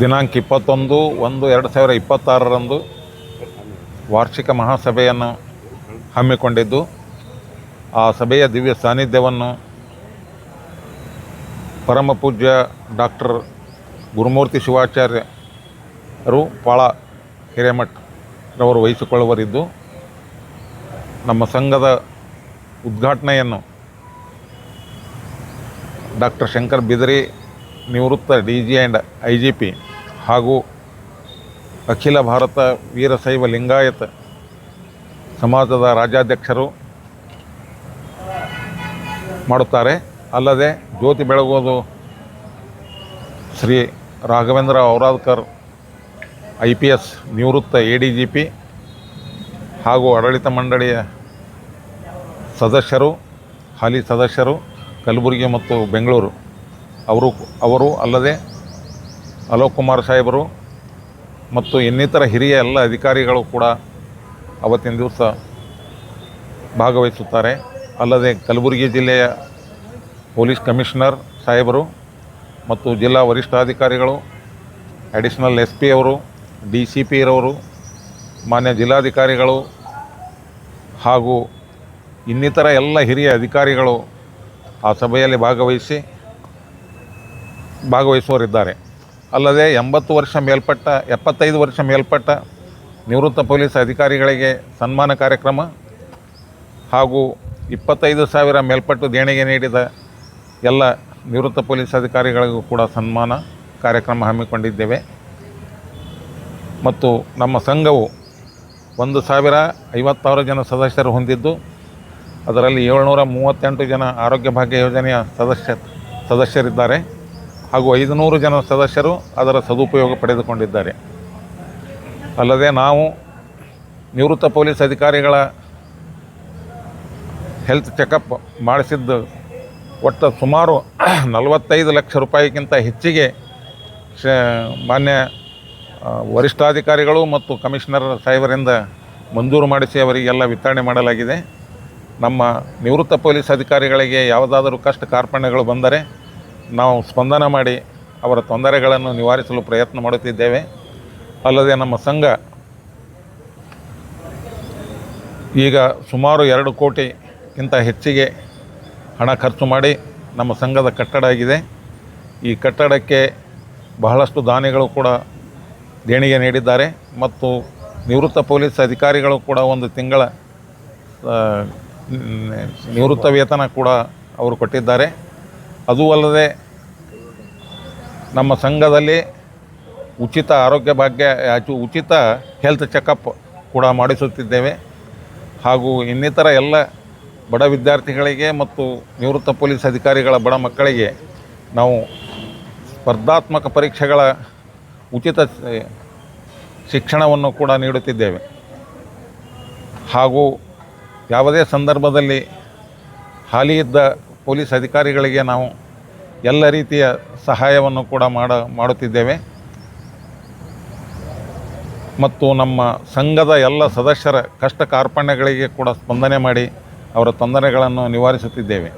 ದಿನಾಂಕ ಇಪ್ಪತ್ತೊಂದು ಒಂದು ಎರಡು ಸಾವಿರ ಇಪ್ಪತ್ತಾರರಂದು ವಾರ್ಷಿಕ ಮಹಾಸಭೆಯನ್ನು ಹಮ್ಮಿಕೊಂಡಿದ್ದು, ಆ ಸಭೆಯ ದಿವ್ಯ ಸಾನ್ನಿಧ್ಯವನ್ನು ಪರಮ ಪೂಜ್ಯ ಡಾಕ್ಟರ್ ಗುರುಮೂರ್ತಿ ಶಿವಾಚಾರ್ಯರು ಪಾಳ ಹಿರೇಮಠರವರು ವಹಿಸಿಕೊಳ್ಳುವರಿದ್ದು, ನಮ್ಮ ಸಂಘದ ಉದ್ಘಾಟನೆಯನ್ನು ಡಾಕ್ಟರ್ ಶಂಕರ್ ಬಿದರಿ ನಿವೃತ್ತ D G and I G P ಹಾಗೂ ಅಖಿಲ ಭಾರತ ವೀರಶೈವ ಲಿಂಗಾಯತ ಸಮಾಜದ ರಾಜ್ಯಾಧ್ಯಕ್ಷರು ಮಾಡುತ್ತಾರೆ. ಅಲ್ಲದೆ ಜ್ಯೋತಿ ಬೆಳಗೋದು Shri Raghavendra Auradkar I P S ನಿವೃತ್ತ ಎ ಡಿ ಜಿ ಪಿ ಹಾಗೂ ಆಡಳಿತ ಮಂಡಳಿಯ ಸದಸ್ಯರು, ಹಾಲಿ ಸದಸ್ಯರು, ಕಲಬುರಗಿ ಮತ್ತು ಬೆಂಗಳೂರು. ಅವರು ಅವರು ಅಲ್ಲದೆ ಅಲೋಕ್ ಕುಮಾರ್ ಸಾಹೇಬರು ಮತ್ತು ಇನ್ನಿತರ ಹಿರಿಯ ಎಲ್ಲ ಅಧಿಕಾರಿಗಳು ಕೂಡ ಅವತ್ತಿನ ದಿವಸ ಭಾಗವಹಿಸುತ್ತಾರೆ. ಅಲ್ಲದೆ ಕಲಬುರಗಿ ಜಿಲ್ಲೆಯ ಪೊಲೀಸ್ ಕಮಿಷನರ್ ಸಾಹೇಬರು ಮತ್ತು ಜಿಲ್ಲಾ ವರಿಷ್ಠಾಧಿಕಾರಿಗಳು, ಅಡಿಷನಲ್ ಎಸ್ ಪಿ ಅವರು ಡಿ ಸಿ ಪಿ ಇರೋರು, ಮಾನ್ಯ ಜಿಲ್ಲಾಧಿಕಾರಿಗಳು ಹಾಗೂ ಇನ್ನಿತರ ಎಲ್ಲ ಹಿರಿಯ ಅಧಿಕಾರಿಗಳು ಆ ಸಭೆಯಲ್ಲಿ ಭಾಗವಹಿಸಿ ಭಾಗವಹಿಸುವರಿದ್ದಾರೆ ಅಲ್ಲದೆ ಎಂಬತ್ತು ವರ್ಷ ಮೇಲ್ಪಟ್ಟ, ಎಪ್ಪತ್ತೈದು ವರ್ಷ ಮೇಲ್ಪಟ್ಟ ನಿವೃತ್ತ ಪೊಲೀಸ್ ಅಧಿಕಾರಿಗಳಿಗೆ ಸನ್ಮಾನ ಕಾರ್ಯಕ್ರಮ ಹಾಗೂ ಇಪ್ಪತ್ತೈದು ಸಾವಿರ ಮೇಲ್ಪಟ್ಟು ದೇಣಿಗೆ ನೀಡಿದ ಎಲ್ಲ ನಿವೃತ್ತ ಪೊಲೀಸ್ ಅಧಿಕಾರಿಗಳಿಗೂ ಕೂಡ ಸನ್ಮಾನ ಕಾರ್ಯಕ್ರಮ ಹಮ್ಮಿಕೊಂಡಿದ್ದೇವೆ. ಮತ್ತು ನಮ್ಮ ಸಂಘವು ಒಂದು ಸಾವಿರ ಐವತ್ತಾರು ಜನ ಸದಸ್ಯರು ಹೊಂದಿದ್ದು, ಅದರಲ್ಲಿ ಏಳ್ನೂರ ಮೂವತ್ತೆಂಟು ಜನ ಆರೋಗ್ಯ ಭಾಗ್ಯ ಯೋಜನೆಯ ಸದಸ್ಯ, ಸದಸ್ಯರಿದ್ದಾರೆ. ಹಾಗೂ ಐದುನೂರು ಜನ ಸದಸ್ಯರು ಅದರ ಸದುಪಯೋಗ ಪಡೆದುಕೊಂಡಿದ್ದಾರೆ. ಅಲ್ಲದೆ ನಾವು ನಿವೃತ್ತ ಪೊಲೀಸ್ ಅಧಿಕಾರಿಗಳ ಹೆಲ್ತ್ ಚೆಕಪ್ ಮಾಡಿಸಿದ್ದು ಒಟ್ಟು ಸುಮಾರು ನಲವತ್ತೈದು ಲಕ್ಷ ರೂಪಾಯಿಗಿಂತ ಹೆಚ್ಚಿಗೆ ಶ, ಮಾನ್ಯ ವರಿಷ್ಠಾಧಿಕಾರಿಗಳು ಮತ್ತು ಕಮಿಷನರ್ ಸಾಹೇಬರಿಂದ ಮಂಜೂರು ಮಾಡಿಸಿ ಅವರಿಗೆಲ್ಲ ವಿತರಣೆ ಮಾಡಲಾಗಿದೆ. ನಮ್ಮ ನಿವೃತ್ತ ಪೊಲೀಸ್ ಅಧಿಕಾರಿಗಳಿಗೆ ಯಾವುದಾದರೂ ಕಷ್ಟ ಕಾರ್ಪಣ್ಯಗಳು ಬಂದರೆ ನಾವು ಸ್ಪಂದನ ಮಾಡಿ ಅವರ ತೊಂದರೆಗಳನ್ನು ನಿವಾರಿಸಲು ಪ್ರಯತ್ನ ಮಾಡುತ್ತಿದ್ದೇವೆ. ಅಲ್ಲದೆ ನಮ್ಮ ಸಂಘ ಈಗ ಸುಮಾರು ಎರಡು ಕೋಟಿಗಿಂತ ಹೆಚ್ಚಿಗೆ ಹಣ ಖರ್ಚು ಮಾಡಿ ನಮ್ಮ ಸಂಘದ ಕಟ್ಟಡ ಆಗಿದೆ. ಈ ಕಟ್ಟಡಕ್ಕೆ ಬಹಳಷ್ಟು ದಾನಿಗಳು ಕೂಡ ದೇಣಿಗೆ ನೀಡಿದ್ದಾರೆ ಮತ್ತು ನಿವೃತ್ತ ಪೊಲೀಸ್ ಅಧಿಕಾರಿಗಳು ಕೂಡ ಒಂದು ತಿಂಗಳ ನಿವೃತ್ತ ವೇತನ ಕೂಡ ಅವರು ಕೊಟ್ಟಿದ್ದಾರೆ. ಅದೂ ಅಲ್ಲದೆ ನಮ್ಮ ಸಂಘದಲ್ಲಿ ಉಚಿತ ಆರೋಗ್ಯ ಭಾಗ್ಯ ಉಚಿತ ಹೆಲ್ತ್ ಚೆಕಪ್ ಕೂಡ ಮಾಡಿಸುತ್ತಿದ್ದೇವೆ. ಹಾಗೂ ಇನ್ನಿತರ ಎಲ್ಲ ಬಡ ವಿದ್ಯಾರ್ಥಿಗಳಿಗೆ ಮತ್ತು ನಿವೃತ್ತ ಪೊಲೀಸ್ ಅಧಿಕಾರಿಗಳ ಬಡ ಮಕ್ಕಳಿಗೆ ನಾವು ಸ್ಪರ್ಧಾತ್ಮಕ ಪರೀಕ್ಷೆಗಳ ಉಚಿತ ಶಿಕ್ಷಣವನ್ನು ಕೂಡ ನೀಡುತ್ತಿದ್ದೇವೆ. ಹಾಗೂ ಯಾವುದೇ ಸಂದರ್ಭದಲ್ಲಿ ಹಾಲಿ ಇದ್ದ ಪೊಲೀಸ್ ಅಧಿಕಾರಿಗಳಿಗೆ ನಾವು ಎಲ್ಲ ರೀತಿಯ ಸಹಾಯವನ್ನು ಕೂಡ ಮಾಡ ಮಾಡುತ್ತಿದ್ದೇವೆ. ಮತ್ತು ನಮ್ಮ ಸಂಘದ ಎಲ್ಲ ಸದಸ್ಯರ ಕಷ್ಟ ಕಾರ್ಪಣ್ಯಗಳಿಗೆ ಕೂಡ ಸ್ಪಂದನೆ ಮಾಡಿ ಅವರ ತೊಂದರೆಗಳನ್ನು ನಿವಾರಿಸುತ್ತಿದ್ದೇವೆ.